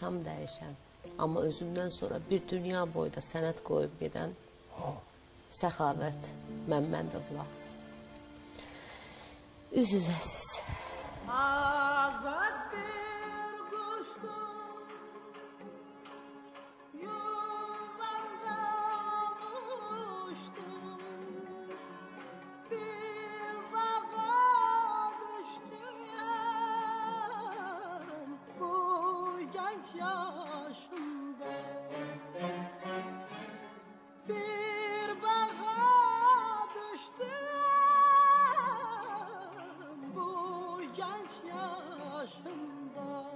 kam dəyişən, amma özündən sonra bir dünya boyda sənət qoyub gedən Səxavət Məmmədovla. Üz-üzəsiz. Azad genç yaşımda Bir bağa düştüm bu genç yaşımda.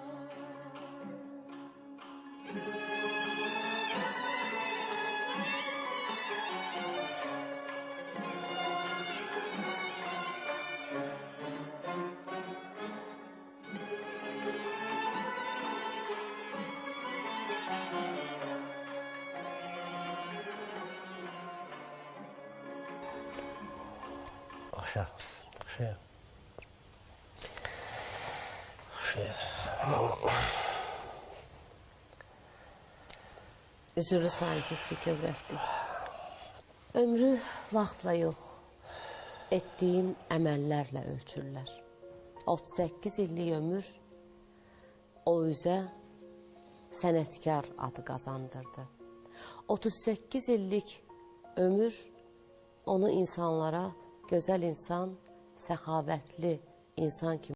Oxşar. Oxşar. Oxşar. Üzürlü sahibisi kövrəkdir. Ömrü vaxtla yox, etdiyin əməllərlə ölçürlər. 38 illik ömür o üzə sənətkar adı qazandırdı. 38 illik ömür onu insanlara gözəl insan, səxavətli insan kimi